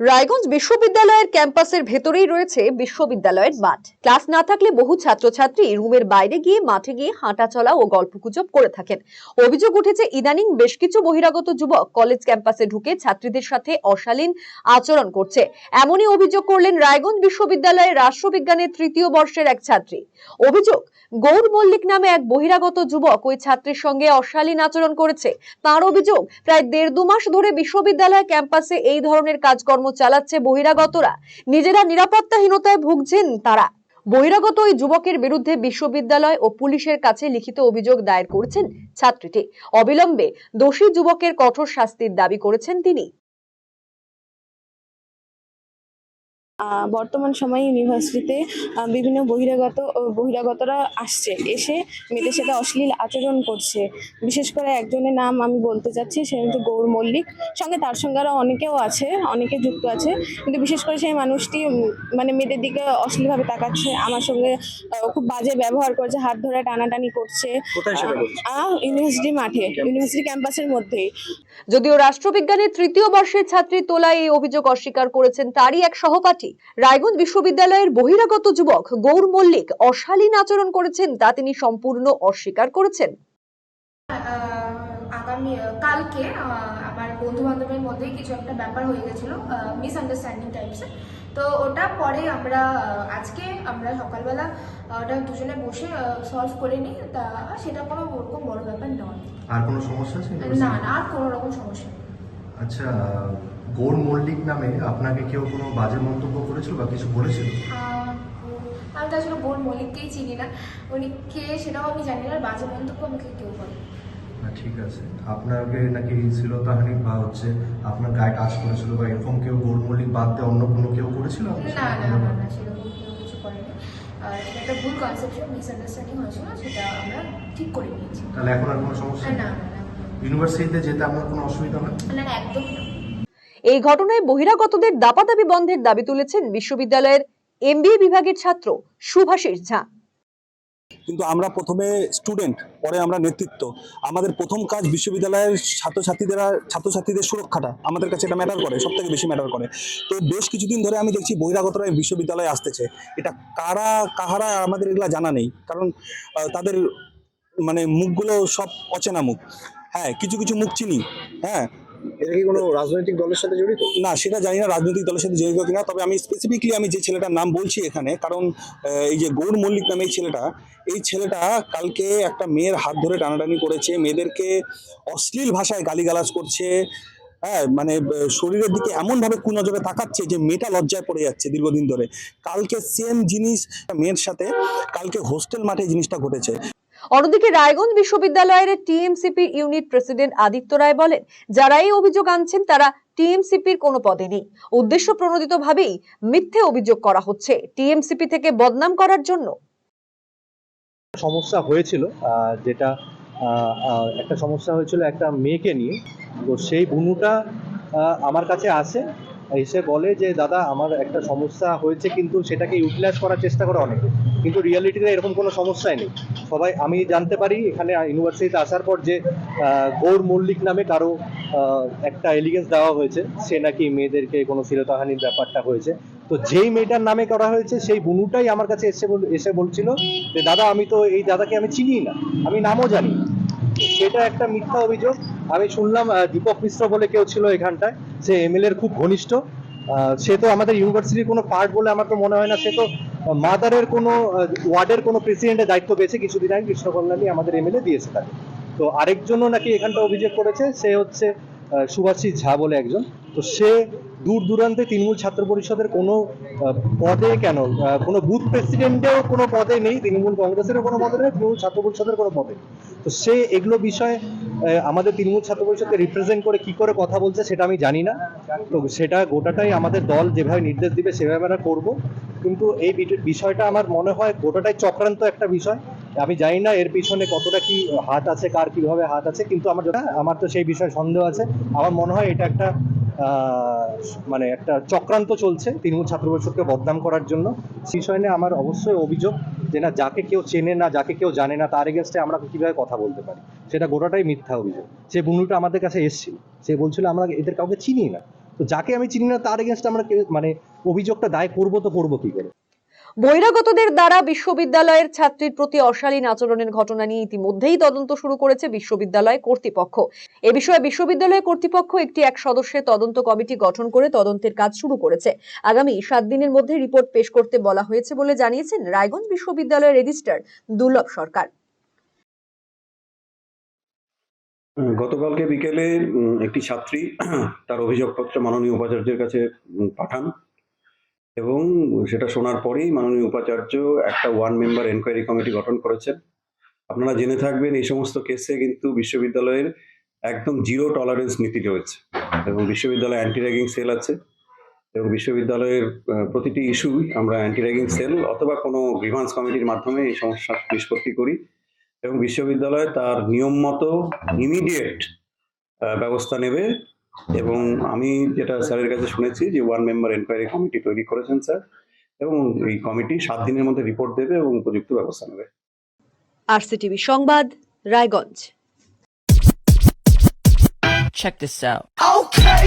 রায়গঞ্জ বিশ্ববিদ্যালয়ের ক্যাম্পাসের ভেতরেই রয়েছে বিশ্ববিদ্যালয়ের মাঠ। ক্লাস না থাকলে বহু ছাত্রছাত্রী রুমের বাইরে গিয়ে মাঠে গিয়ে হাঁটা চলা ও গল্পগুজব করে থাকেন। অভিযোগ উঠেছে, ইদানিং বেশ কিছু বহিরাগত যুবক কলেজ ক্যাম্পাসে ঢুকে ছাত্রীদের সাথে অশালীন আচরণ করছে। এমনই অভিযোগ করলেন রায়গঞ্জ বিশ্ববিদ্যালয়ের রাষ্ট্রবিজ্ঞানের তৃতীয় বর্ষের এক ছাত্রী। অভিযোগ, গৌর মল্লিক নামে এক বহিরাগত যুবক ওই ছাত্রীর সঙ্গে অশালীন আচরণ করেছে। তার অভিযোগ, প্রায় দেড় দু মাস ধরে বিশ্ববিদ্যালয় ক্যাম্পাসে এই ধরনের কাজকর্ম চালাচ্ছে বহিরাগতরা। নিজেরা নিরাপত্তাহীনতায় ভুগছেন তারা। বহিরাগত ওই যুবকের বিরুদ্ধে বিশ্ববিদ্যালয় ও পুলিশের কাছে লিখিত অভিযোগ দায়ের করেছেন ছাত্রীটি। অবিলম্বে দোষী যুবকের কঠোর শাস্তির দাবি করেছেন তিনি। বর্তমান সময়ে ইউনিভার্সিটিতে বিভিন্ন বহিরাগত বহিরাগতরা আসছে এসে মেয়েদের সাথে অশ্লীল আচরণ করছে। বিশেষ করে একজনের নাম আমি বলতে চাচ্ছি সে হচ্ছে গৌর মল্লিক। সঙ্গে তার সঙ্গে আরও অনেকেও আছে অনেকে যুক্ত আছে। কিন্তু বিশেষ করে সেই মানুষটি মানে মেয়েদের দিকে অশ্লীলভাবে তাকাচ্ছে আমার সঙ্গে খুব বাজে ব্যবহার করছে হাত ধরে টানাটানি করছে। ইউনিভার্সিটি মাঠে ইউনিভার্সিটি ক্যাম্পাসের মধ্যেই। যদিও রাষ্ট্রবিজ্ঞানের তৃতীয় বর্ষের ছাত্রী তোলা এই অভিযোগ অস্বীকার করেছেন তারই এক সহপাঠী। রায়গঞ্জ বিশ্ববিদ্যালয়ের বহিরাগত যুবক গৌর মল্লিক অশালীন আচরণ করেছেন তা তিনি সম্পূর্ণ অস্বীকার করেছেন। আগামী কালকে আমার বন্ধু বান্ধবের মধ্যেই কিছু একটা ব্যাপার হয়ে গেছিল মিসআন্ডারস্ট্যান্ডিং টাইপসের তো ওটা পরে আমরা আজকে আমরা সকালবেলা ওটা দুজনে বসে সলভ করে নিই। তা সেটা কোনো ওরকম বড় ব্যাপার নয়। আর কোনো সমস্যা আছে? না না আর কোনো রকম সমস্যা নেই। আচ্ছা গৌর মল্লিক নামে আপনাকে কেউ কোনো বাজে মন্তব্য করেছিল বা কিছু বলেছিল? আমি তো আসলে বোন মল্লিককেই চিনি না। উনি কে সেটাও আমি জানি না বাজে মন্তব্য আমাকে কেউ করে ঠিক আছে। আপনাকে নাকি শ্লীলতাহানি বা হচ্ছে আপনার গায়ে টাচ করেছিল বা এরকম কেউ গৌর মল্লিক বাদ দিয়ে অন্য কোনো কেউ করেছিল না না না না সেরকম কেউ কিছু করেনি। সেটা একটা ভুল কনসেপশন মিসআন্ডারস্ট্যান্ডিং হয়েছিল সেটা আমরা ঠিক করে নিয়েছি। তাহলে এখন আর কোনো সমস্যা না না ইউনিভার্সিটিতে যেতে আপনার কোনো অসুবিধা না না একদমই না। এই ঘটনায় বহিরাগতদের দাপাদাপি বন্ধের দাবি তুলেছেন বিশ্ববিদ্যালয়ের এমবিএ বিভাগের ছাত্র সুভাষিস ঝা। কিন্তু আমরা প্রথমে স্টুডেন্ট, পরে আমরা নেতৃত্ব। আমাদের প্রথম কাজ বিশ্ববিদ্যালয়ের ছাত্রছাত্রীদের ছাত্রছাত্রীদের সুরক্ষাটা। আমাদের কাছে এটা ম্যাটার করে সব থেকে বেশি ম্যাটার করে। তো বেশ কিছুদিন ধরে আমি দেখছি বহিরাগতরা বিশ্ববিদ্যালয়ে আসতেছে। এটা কারা, কাহারা আমাদের এগুলা জানা নেই। কারণ তাদের মানে মুখগুলো সব অচেনা মুখ। হ্যাঁ কিছু কিছু মুখ চিনি। হ্যাঁ এটা কি কোনো রাজনৈতিক দলের সাথে জড়িত? না, সেটা জানি না রাজনৈতিক দলের সাথে জড়িত কিনা, তবে আমি স্পেসিফিকলি আমি যে ছেলেটার নাম বলছি এখানে, কারণ এই যে গৌর মল্লিক নামে এই ছেলেটা এই ছেলেটা কালকে একটা মেয়ের হাত ধরে টানাটানি করেছে, মেয়েদেরকে অশ্লীল ভাষায় গালিগালাজ করছে হ্যাঁ মানে শরীরের দিকে এমনভাবে কুনজরে তাকাচ্ছে যে মেয়েটা লজ্জায় পড়ে যাচ্ছে দীর্ঘদিন ধরে। কালকে সেম জিনিস মেয়ের সাথে, কালকে হোস্টেল মাঠে জিনিসটা ঘটেছে। অন্যদিকে রায়গঞ্জ বিশ্ববিদ্যালয়ের TMCP unit president Aditya Roy বলেন, যারা এই অভিযোগ আনছেন তারা টিএমসিপির কোনো পদে নেই। উদ্দেশ্য প্রণোদিত ভাবেই মিথ্যে অভিযোগ করা হচ্ছে টিএমসিপি থেকে বদনাম করার জন্য। সমস্যা হয়েছিল যেটা একটা সমস্যা হয়েছিল একটা মেয়েকে নিয়ে। তো সেই বুনুটা আমার কাছে আসে। এসে বলে যে, দাদা, আমার একটা সমস্যা হয়েছে, কিন্তু সেটাকে ইউটিলাইজ করার চেষ্টা করে অনেকে। কিন্তু রিয়ালিটিতে এরকম কোনো সমস্যাই নেই। সবাই, আমি জানতে পারি, এখানে ইউনিভার্সিটিতে আসার পর যে গৌর মল্লিক নামে কারও একটা এলিগেন্স দেওয়া হয়েছে, সে নাকি মেয়েদেরকে কোনো শিরতাহানির ব্যাপারটা হয়েছে। তো যেই মেয়েটার নামে করা হয়েছে, সেই বুনুটাই আমার কাছে এসে এসে বলছিল যে, দাদা, আমি তো এই দাদাকে আমি চিনি না। আমি নামও জানি। সেটা একটা মিথ্যা অভিযোগ। আমি শুনলাম দীপক মিশ্র বলে কেউ ছিল এখানটায়। সে এমএল এর খুব ঘনিষ্ঠ। সে তো আমাদের ইউনিভার্সিটির কোনো পার্ট বলে আমার তো মনে হয় না। সে তো মাদারের কোনো ওয়ার্ডের কোনো প্রেসিডেন্টের দায়িত্ব পেয়েছে। কিছুদিন আগে কৃষ্ণ কল্যাণী আমাদের এমএলএ দিয়েছে তাকে। তো আরেকজনও নাকি এখানটা অভিযোগ করেছে। সে হচ্ছে আহ, সুভাষিস ঝা বলে একজন। তো সে দূর দূরান্তে তৃণমূল ছাত্র পরিষদের কোনো পদে কেন কোনো বুথ প্রেসিডেন্টেও কোনো পদে নেই। তৃণমূল কংগ্রেসেরও কোনো পদে নেই তৃণমূল ছাত্র পরিষদের কোনো পদে। তো সে এগুলো বিষয়ে আমাদের তৃণমূল ছাত্র পরিষদকে রিপ্রেজেন্ট করে কি করে কথা বলছে সেটা আমি জানি না। তো সেটা গোটাটাই আমাদের দল যেভাবে নির্দেশ দিবে সেভাবে আমরা করব। কিন্তু এই বিষয়টা আমার মনে হয় গোটাটাই চক্রান্ত একটা বিষয়। আমি জানি না এর পিছনে কতটা কি হাত আছে, কার কীভাবে হাত আছে, কিন্তু আমার যেটা আমার তো সেই বিষয়ে সন্দেহ আছে। আমার মনে হয় এটা একটা মানে একটা চক্রান্ত চলছে তৃণমূল ছাত্র পরিষদকে বদনাম করার জন্য। সেই বিষয় নিয়ে আমার অবশ্যই অভিযোগ। যে না, যাকে কেউ চেনে না, যাকে কেউ জানে না, তার এগেনস্টে আমরা কীভাবে কথা বলতে পারি? সেটা গোটাটাই মিথ্যা অভিযোগ। সে বন্ধুটা আমাদের কাছে এসেছিল। সে বলছিল, আমরা এদের কাউকে চিনি না। তো যাকে আমি চিনি না, তার এগেনস্টে আমরা মানে অভিযোগটা দায় করব তো করব কি করে? বহিরাগতদের দ্বারা বিশ্ববিদ্যালয়ের ছাত্রীর প্রতি অশালীন আচরণের ঘটনা নিয়ে ইতিমধ্যেই তদন্ত শুরু করেছে বিশ্ববিদ্যালয় কর্তৃপক্ষ। এ বিষয়ে বিশ্ববিদ্যালয় কর্তৃপক্ষ একটি এক সদস্যের তদন্ত কমিটি গঠন করে তদন্তের কাজ শুরু করেছে। আগামী সাত দিনের মধ্যে রিপোর্ট পেশ করতে বলা হয়েছে বলে জানিয়েছেন রায়গঞ্জ বিশ্ববিদ্যালয়ের রেজিস্ট্রার দুর্লভ সরকার। গতকালকে বিকেলে একটি ছাত্রী তার অভিযোগপত্র মাননীয় উপাচার্যের কাছে পাঠান। এবং সেটা শোনার পরেই মাননীয় উপাচার্য একটা ওয়ান মেম্বার এনকোয়ারি কমিটি গঠন করেছেন। আপনারা জেনে থাকবেন এই সমস্ত কেসে কিন্তু বিশ্ববিদ্যালয়ের একদম জিরো টলারেন্স নীতি রয়েছে এবং বিশ্ববিদ্যালয়ে অ্যান্টি র্যাগিং সেল আছে এবং বিশ্ববিদ্যালয়ের প্রতিটি ইস্যু আমরা অ্যান্টি র্যাগিং সেল অথবা কোনো গ্রিভান্স কমিটির মাধ্যমে এই সমস্যা নিষ্পত্তি করি এবং বিশ্ববিদ্যালয় তার নিয়ম মতো ইমিডিয়েট ব্যবস্থা নেবে এবং আমি যেটা স্যারের কাছে শুনেছি যে ওয়ান মেম্বার এনকোয়ারি কমিটি তৈরি করেছেন স্যার এবং এই কমিটি সাত দিনের মধ্যে রিপোর্ট দেবে এবং উপযুক্ত ব্যবস্থা নেবে। আরসিটিভি সংবাদ Raiganj. Check this out. Okay,